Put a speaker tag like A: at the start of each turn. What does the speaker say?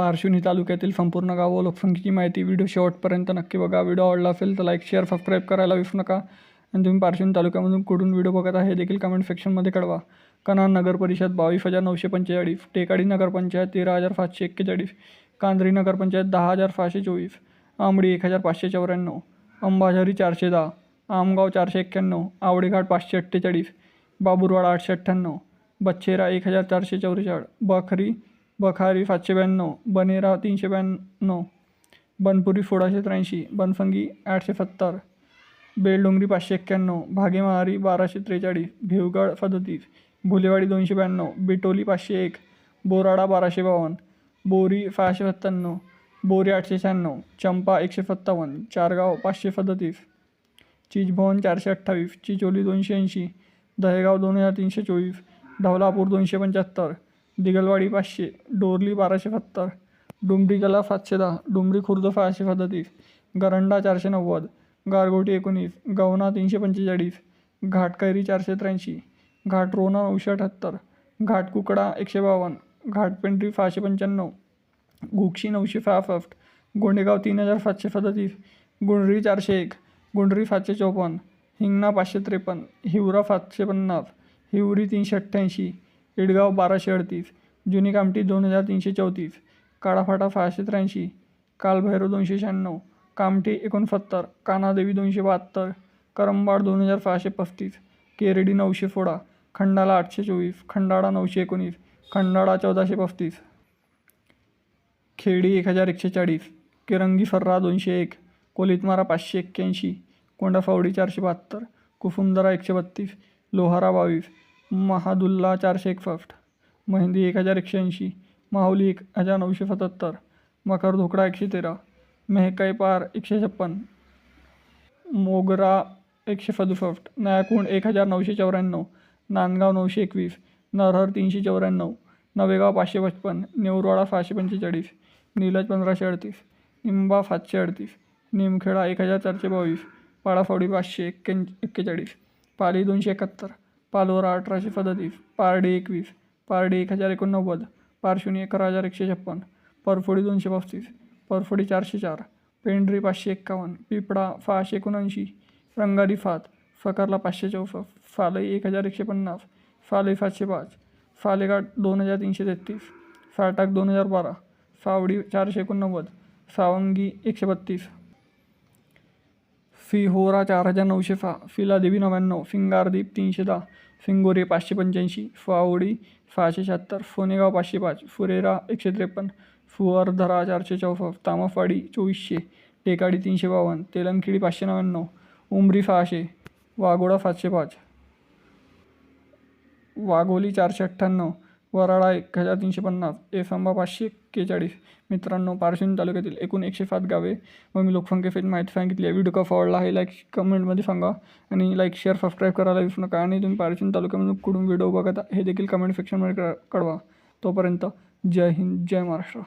A: पारशिवनी तालुक्यातील संपूर्ण गाव व लोकसंख्येची माहिती व्हिडिओ शेवटपर्यंत नक्की बघा. व्हिडिओ आवडला असेल तर लाईक शेअर सबस्क्राईब करायला विसरू नका. आणि तुम्ही पारशिवनी तालुक्यामधून कुठून व्हिडिओ बघत आहे देखील कमेंट सेक्शनमध्ये कळवा. कनान नगर परिषद बावीस हजार नऊशे पंचेचाळीस. टेकाडी नगरपंचायत तेरा हजार सातशे एक्केचाळीस. कांद्री नगरपंचायत दहा हजार सहाशे चोवीस. आंबडी एक हजार पाचशे चौऱ्याण्णव. अंबाझरी चारशे दहा. आमगाव चारशे एक्क्याण्णव. आवडेघाट पाचशे अठ्ठेचाळीस. बाबुरवाडा आठशे अठ्ठ्याण्णव. बच्छेरा एक हजार चारशे चौवेचाळीस. बखरी बखारी सातशे ब्याण्णव बनेरा तीनशे ब्याण्णव बनपुरी सोळाशे त्र्याऐंशी बनसंगी आठशे सत्तर बेलडोंगरी पाचशे एक्क्याण्णव भागेमहारी बाराशे त्रेचाळीस भिवगड सदतीस भुलेवाडी दोनशे ब्याण्णव बिटोली पाचशे एक बोराडा बाराशे बावन्न बोरी सहाशे सत्त्याण्णव बोरी आठशे शहाण्णव चंपा एकशे सत्तावन्न चारगाव पाचशे सदतीस चिचभवन चारशे अठ्ठावीस चिचोली दोनशे ऐंशी दहेगाव दोन हजार तीनशे चोवीस ढवलापूर दोनशे पंच्याहत्तर दिगलवाडी पाचशे डोरली बाराशे सत्तर डुमरीगला सातशे दहा डुमरी खुर्द सहाशे सदतीस गरंडा चारशे नव्वद गारगोटी एकोणीस गवना तीनशे पंचेचाळीस घाटकैरी चारशे त्र्याऐंशी घाट रोना नऊशे अठ्याहत्तर घाट कुकडा एकशे बावन्न घाटपेंढरी सहाशे पंच्याण्णव गुक्षी नऊशे सहासष्ट गोंडेगाव तीन हजार सातशे सदतीस गुंडरी चारशे एक गुंडरी सातशे चौपन्न हिंगणा पाचशे त्रेपन्न हिवरा सातशे पन्नास हिवरी तीनशे अठ्ठ्याऐंशी इडगाव बाराशे अडतीस जुनी कामठी दोन हजार तीनशे चौतीस काळाफाटा सहाशे त्र्याऐंशी कालभैरव दोनशे शहाण्णव कामठी एकोणसत्तर कानादेवी दोनशे बहात्तर करंबाड दोन हजार सहाशे पस्तीस केरडी नऊशे सोळा खंडाला आठशे चोवीस खंडाळा नऊशे एकोणीस खंडाळा चौदाशे पस्तीस. खेडी एक हजार एकशे चाळीस किरंगी फर्रा दोनशे एक कोलितमारा पाचशे एक्क्याऐंशी कोंडाफावडी चारशे बहात्तर कुसुंदरा एकशे बत्तीस लोहारा बावीस महादुल्ला चारशे एकसष्ट मेहंदी एक हजार एकशे ऐंशी माहुली एक हजार नऊशे सत्याहत्तर मकर धोकडा एकशे तेरा मेहकाई पार एकशे छप्पन मोगरा एकशे सदुसष्ट नयाकुंड एक हजार नऊशे चौऱ्याण्णव नांदगाव नऊशे एकवीस नरहर तीनशे चौऱ्याण्णव नवेगाव पाचशे पचपन नेवरवाडा सहाशे पंचेचाळीस नीलज पंधराशे अडतीस निंबा सातशे अडतीस निमखेडा एक हजार चारशे बावीस पाडाफावडी पाचशे एक्के एक्केचाळीस पाली दोनशे एकाहत्तर पालोरा अठराशे सदतीस पारडी एकवीस पारडी एक हजार एकोणनव्वद पारशुनी अकरा हजार एकशे छप्पन परफोडी दोनशे पस्तीस परफोडी चारशे चार पेंढरी पाचशे एक्कावन्न पिपळा सहाशे एकोणऐंशी रंगारी फात फकारला पाचशे चौसष्ट फालई एक हजार एकशे पन्नास फालई सातशे पाच फालेघाट दोन हजार तीनशे तेहतीस साटाक दोन हजार बारा सावडी चारशे एकोणनव्वद सावंगी एकशे बत्तीस. फिहोरा चार हजार नऊशे सहा फिलादेवी नव्याण्णव फिंगारदीप तीनशे दहा फिंगोरे पाचशे पंच्याऐंशी फावडी सहाशे शहात्तर सोनेगाव पाचशे पाच फुरेरा एकशे त्रेपन्न फुअरधरा चारशे चौसष्ट तामाफाडी चोवीसशे टेकाडी तीनशे बावन्न तेलंगखिडी पाचशे नव्याण्णव उमरी सहाशे वाघोडा सातशे पाच वाघोली चारशे अठ्ठ्याण्णव वराळा एक हजार तीनशे पन्नास एसंबा पाचशे एक्केचाळीस. मित्रांनो पारशिवनी तालुक्यातील एकूण एकशे सात गावे व मी लोकसंख्येसाठी माहिती सांगितली आहे. व्हिडिओ का आवडला आहे लाईक कमेंटमध्ये सांगा आणि लाईक शेअर सबस्क्राईब करायला विसरू नका आणि तुम्ही पारशिवनी तालुक्यामधून कुठून व्हिडिओ बघता हे देखील कमेंट सेक्शनमध्ये कळवा. तोपर्यंत जय हिंद जय महाराष्ट्र.